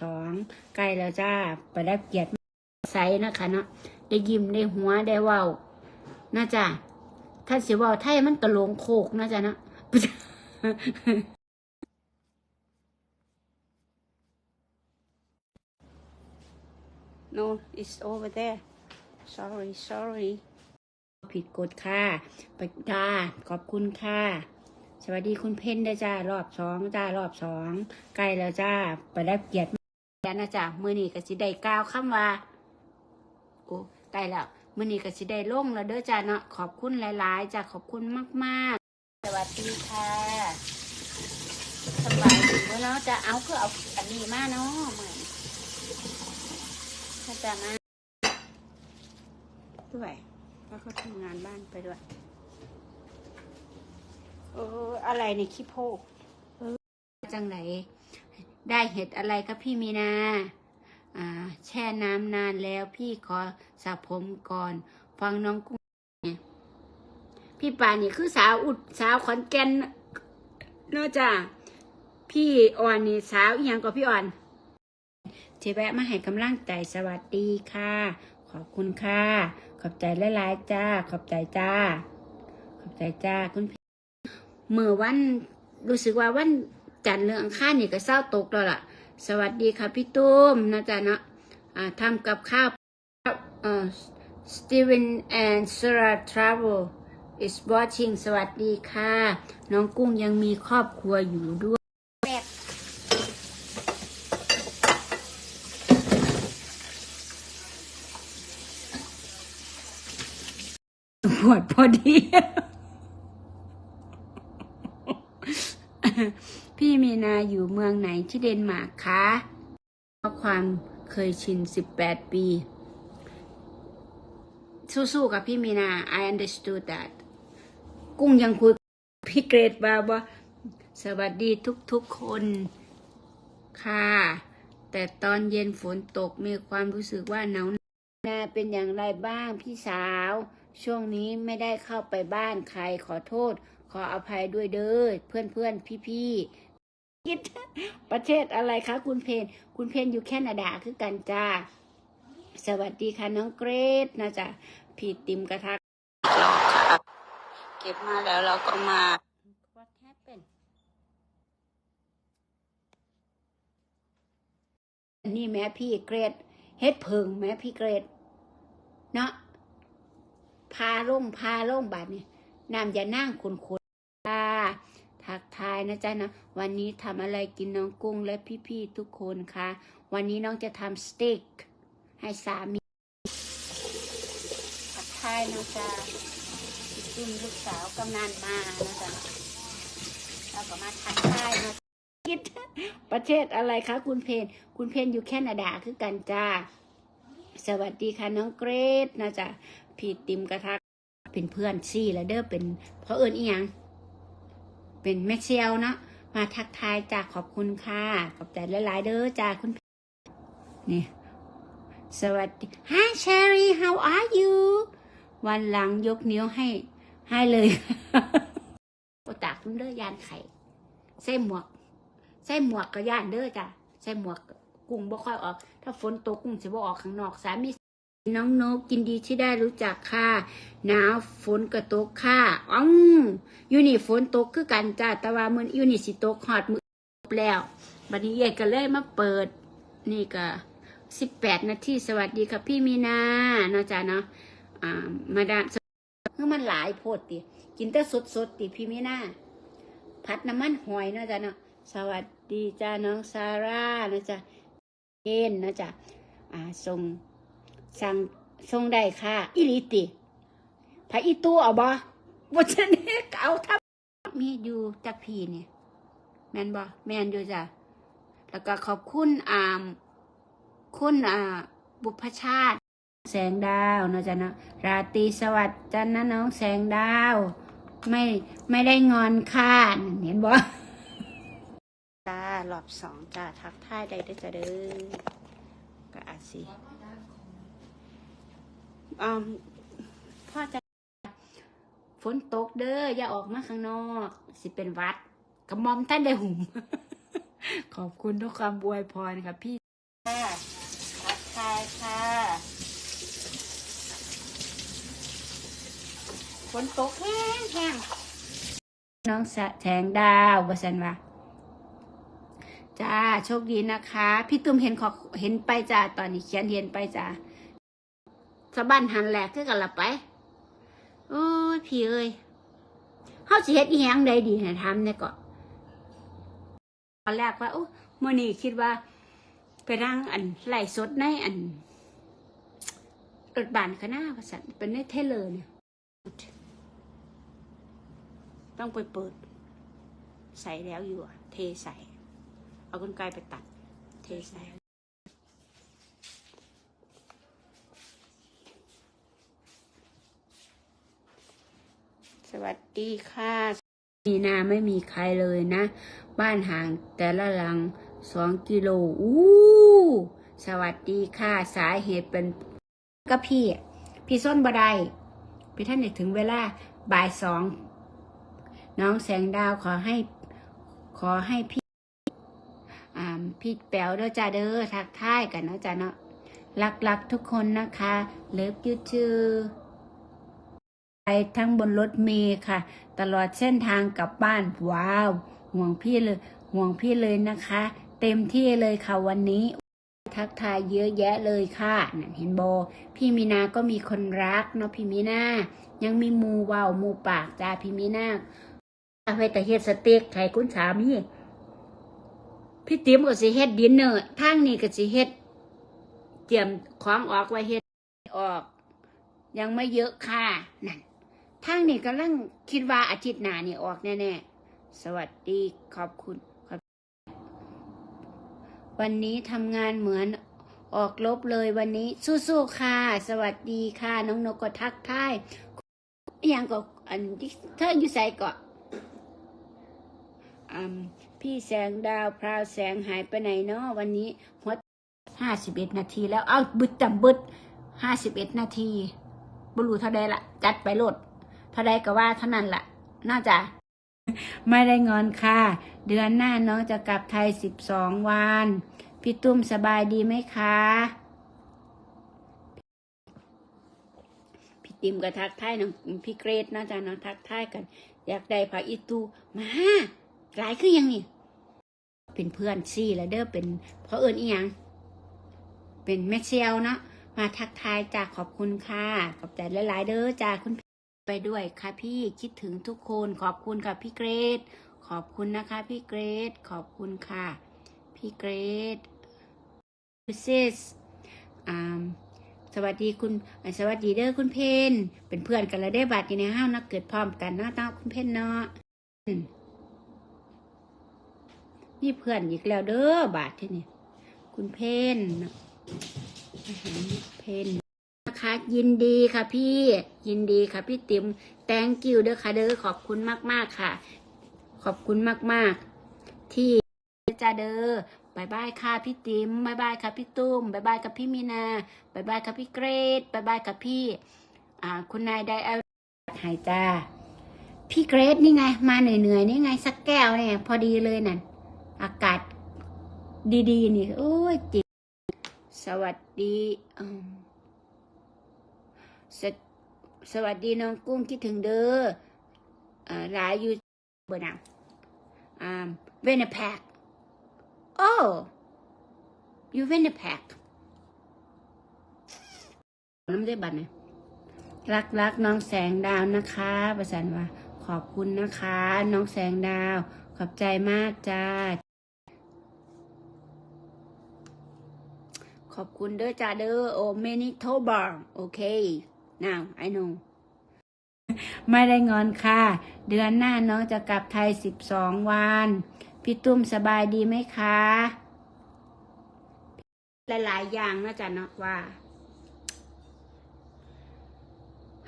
สองใกล้แล้วจ้าไปได้เกียรติใสนะคะเนาะได้ยิ้มได้หัวได้เว้าน่าจ้าถ้าสิเว้าไทยมันกระโหลงโคกน่าจ้าเนาะ no it's over there sorry sorry ผิดกฎค่ะไปจ้าขอบคุณค่ะ สวัสดีคุณเพ้นได้วยจ้ารอบสองจ้ารอบสอง ใกล้แล้วจ้าไปได้เกียรติ แล้วนะจ้ามือนี้ก็สิได้ก้าวคำว่าโอ้ใกล้แล้วมือนี้ก็สิได้ลงแล้วเด้อจ้าเนาะขอบคุณหลายๆจ้าขอบคุณมากๆ สวัสดีค่ะสบายดีเนาะจะเอาเพื่อเอาอันนี้มาเนาะเหมือนถ้าจะมาด้วยแล้วก็ทำงานบ้านไปด้วยเอออะไรในขี้โพกเออจังไหน ได้เห็ดอะไรครับพี่มีนาแช่น้ำนานแล้วพี่ขอสระผมก่อน ฟังน้องกุ้งพี่ป่านี่คือสาวอุดสาวขอนแก่นเนอะจ้าพี่อ่อนนี่สาวอีหยังกับพี่อ่อนเจแวะมาให้กำลังใจสวัสดีค่ะ ขอบคุณค่ะ ขอบใจหลายๆจ้า ขอบใจจ้า ขอบใจจ้าคุณพี่เมื่อวันรู้สึกว่าวัน จันทร์เรื่องอังคานี่ก็เศร้าตกแล้วล่ะ สวัสดีค่ะพี่ตุ้มนะจ๊ะนะอ่าทำกับข้าวเอ่อ Steven and Sarah Travel is watching สวัสดีค่ะ น้องกุ้งยังมีครอบครัวอยู่ด้วยปวดพอดี พี่มีนาอยู่เมืองไหนที่เดนมาร์กคะเพราะความเคยชิน 18 ปี สู้ๆกับพี่มีนา I understood that กุ้งยังคุยพี่เกรดบาว่าสวัสดีทุกๆคนค่ะ แต่ตอนเย็นฝนตกมีความรู้สึกว่าหนาวนาเป็นอย่างไรบ้างพี่สาว ช่วงนี้ไม่ได้เข้าไปบ้านใครขอโทษ ออภัยด้วยเด้อเพื่อนเพื่อนพี่พี่ๆคิดประเทศอะไรคะ คุณเพนคุณเพนอยู่แคนาดาคือกันจ้า สวัสดีค่ะน้องเกรดนะจ๊ะพี่ติมกระทะรอครับเก็บมาแล้วเราก็มา What happened นี่แม่พี่เกรดเฮ็ดเพิงแม่พี่เกรดเนาะพาล่งพาล่งบาดนี่น้ำอย่านั่งขุนขุน ค่ะทักทายนะจ๊ะนะวันนี้ทำอะไรกินน้องกุ้งและพี่ๆทุกคนค่ะ วันนี้น้องจะทำสเต็กให้สามีทักทายนะจ๊ะพี่ตุ้มลูกสาวกำนันมานะจ๊ะเราก็มาทักทายนะคิดประเทศอะไรคะคุณเพนคุณเพนอยู่แคนาดาคือกันจ้าสวัสดีค่ะน้องเกรดนะจ๊ะพี่ติมกระทักเป็นเพื่อนซี่แล้วเด้อเป็นเพราะเอิญอีหยัง เป็นแม่เชียวเนาะมาทักทายจ้าขอบคุณค่ะ ขอบใจหลาย ๆ เด้อจ้าคุณนี่สวัสดี Hi Sherry how are you วันหลังยกนิ้วให้ ให้เลยโอตากคุณเด้อยานไข่ใส่หมวกใส่หมวกก็ย่านเด้อจ้ะใส่หมวกกุ้งบ่ค่อยออก ถ้าฝนตกกุ้งสิบ่ออกข้างนอกสามี น้องนกกินดีที่ได้รู้จักค่ะหนาวฝนก็ตกค่ะอ้องอยู่นี่ฝนตกคือกันจ้าแต่ว่ามืออยู่นี่สิตกฮอดมือแล้วบัดนี้เย็ก็เลยมาเปิด นี่ก็18นาทีสวัสดีค่ะพี่มีนาเนาะจ้าเนาะอ่ามาดามคือมันหลายโพดติกินแต่สดๆติพี่มีนาผัดน้ำมันหอยนะจ๊ะเนาะสวัสดีจ้าน้องซาร่านะจ๊ะเอ็นนะจ๊ะอ่าส่ง สั่งส่งได้ค่ะ อิลิติพระอีตู้เอาบ่บ่ชนนี้เอาทับมีอยู่จักพีเนี่ยแมนบ่แมนอยู่จ้ะแล้วก็ขอบคุณอ่าคุณอ่าบุพชาติ แสงดาวนะจ๊ะเนาะราตรีสวัสดิ์จันนะน้องแสงดาว ไม่ไม่ได้งอนค่ะเห็นบ่จ้ารอบสองจ้าทักทายได้ด้จ้าเด้อก็อาจสิ พ่อจะฝนตกเด้ออย่าออกมาข้างนอก สิเป็นวัดกระมอมท่านได้หุ่ม ขอบคุณทุกคำบวยพรค่ะพี่ค่ะทักทายค่ะฝนตกแห้งแห้งน้องสะแสงดาวบสันวะจ้า โชคดีนะคะ พี่ตุ้มเห็นขอเห็นไปจ้า ตอนนี้เขียนเห็นไปจ้า สะบันหันแหลกคือกันละไปโอ้ยพี่เอ้ยเฮาสิเฮ็ดอีหยังใดดีให้ทำเนี่ยก็ตอนแรกว่าโอ้มื้อนี้คิดว่า ไปนั่งอันไหลสดในอันรถบานคณะภาษาเป็นในเทเลอร์เนี่ย ต้องไปเปิด ใส่แล้วอยู่อะเทใส่ เอากรรไกรไปตัด เทใส่ วัสดีค่ะ มีนาไม่มีใครเลยนะ บ้านห่างแต่ละหลังสองกิโลอู้สวัสดีค่ะ สาเหตุเป็นก็พี่ พี่ส้นบไดพี่ท่านเนี่ยถึงเวลาบ่ายสอง น้องแสงดาวขอให้ ขอให้พี่อ่าพี่แป๋วเด้อจ้าเด้อทักทายกันเนาะจ้าเนาะรักๆทุกคนนะคะ เลิฟยูทูไป ทั้งบนรถเมล์ค่ะ ตลอดเส้นทางกลับบ้าน ว้าว ห่วงพี่เลย ห่วงพี่เลยนะคะ เต็มที่เลยค่ะวันนี้ ทักทายเยอะแยะเลยค่ะนั่นเห็นโบ พี่มีนาก็มีคนรักเนาะพี่มีนายังมีมูเว้าวมูปากจ้าพี่มีนาเอาไปแต่เฮ็ดสเต็กไข่คุณสามีพี่ติ๋มก็สิเฮ็ดดินเนอร์ทางนี้ก็สิเฮ็ดเตรียมของออกไว้เฮ็ดออก ยังไม่เยอะค่ะนั่น ทางนี้กำลังคิดว่าอาทิตย์หน้านี่ออกแน่ๆ สวัสดีขอบคุณขอบวันนี้ทำงานเหมือนออกลบเลยวันนี้สู้ๆค่ะ สวัสดีค่ะ น้องนกก็ทักทายอย่างก็อันที่เธออยู่ใส่ก็อืมพี่แสงดาวพราวแสงหายไปไหนเนาะวันนี้หัวห้าสิบเอ็ดนาทีแล้วเอาบึดจำบึดห้าสิบเอ็ดนาทีบรูเท่าใดละจัดไปโลด ท่าใดก็ว่าเท่านั้นละ่ะน่าจะไม่ได้งอนค่ะ เดือนหน้าน้องจะกลับไทยสิบสองวัน พี่ตุ้มสบายดีไหมคะ พี่ติมก็ทักทายน้องพี่เกรดนะจ๊ะเนาะทักทายกัน อยากได้ผักอีตูมาหลายคือหยังนี่เป็นเพื่อนซี่แล้วเด้อเป็นเพราะเอิญอีหยัง เป็นแม่เชียวเนาะมาทักทายจ้าขอบคุณค่ะ ขอบใจหลาย ๆ เด้อจ้าคุณพี่ ไปด้วยค่ะพี่คิดถึงทุกคนขอบคุณค่ะพี่เกรดขอบคุณนะคะพี่เกรดขอบคุณค่ะ พี่เกรดซิสอ่าสวัสดีคุณสวัสดีเด้อคุณเพนเป็นเพื่อนกันแล้วได้บัตรอยู่ในห้าวนะเกิดพร้อมกันเนาะเนาคุณเพนเนาะนี่เพื่อนอีกแล้วเด้อบาทที่นี่คุณเพนเหารเพน ยินดีค่ะพี่ ยินดีค่ะพี่ติ๋มแตงกิวเด้อค่ะเด้อขอบคุณมาก ๆ ค่ะ ขอบคุณมาก ๆ ที่จ้าเด้อบายบายค่ะพี่ติ๋มบายบายค่ะพี่ตุ้มบายบายกับพี่มีนาบายบายกับพี่เกรดบายบายกับพี่ อ่า คุณนายไดเอาหายจ้า พี่เกรดนี่ไง มาเหนื่อยๆนี่ไง สักแก้วเนี่ย พอดีเลยนั่น อากาศดีๆ นี่ โอ้ยจิสวัสดีอ สวสวัสดีน้องกุ้งคิดถึงเด้ออาหลายอยู่เบอร์นังอ่าเวนแพกโอ้อยู่เวนแพกน้ำได้บัตรเนี่ยรักรักน้องแสงดาวนะคะประสานว่า ขอบคุณนะคะ น้องแสงดาว ขอบใจมากจ้า ขอบคุณเด้อจ้าเด้อโอเมนิโทบาร์โอเค now I know ไม่ได้งอนค่ะ เดือนหน้าน้องจะกลับไทยสิบสองวัน พี่ตุ้มสบายดีไหมคะ หลาย ๆ อย่างนะจ๊ะเนาะว่า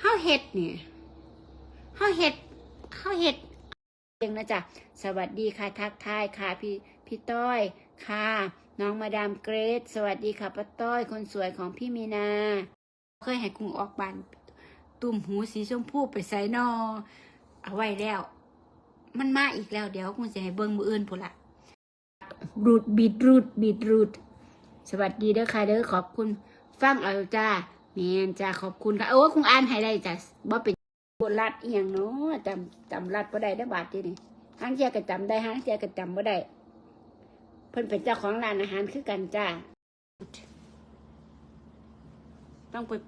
เฮาเห็ดเนี่ยเฮาเห็ดเฮาเห็ดเองนะจ๊ะสวัสดีค่ะทักทายค่ะพี่พี่ต้อยค่ะ น้องมาดามเกรซสวัสดีค่ะป้าต้อยคนสวยของพี่มีนา เคยให้กุ้งออกบานตุ่มหูสีชมพูไปใส่นอเอาไว้แล้ว มันมาอีกแล้วเดี๋ยวคุณจะให้เบิ้งมืออื่นพูนละรูดบีดรูดบีดรูดสวัสดีเด้อค่ะเด้อขอบคุณ ฟังเอาจ้าแมนจ้าขอบคุณค่ะโอ้คงอ่านให้ได้จ้ะบ่เป็นบทรัดอียงเนาะจำจำรัดบ่ได้ได้บาทที่นี่ห้างเทียก็จำได้ห้างเทียก็จำบ่ได้เพิ่นเป็นเจ้าของร้านอาหารคือกันจ้า đang quay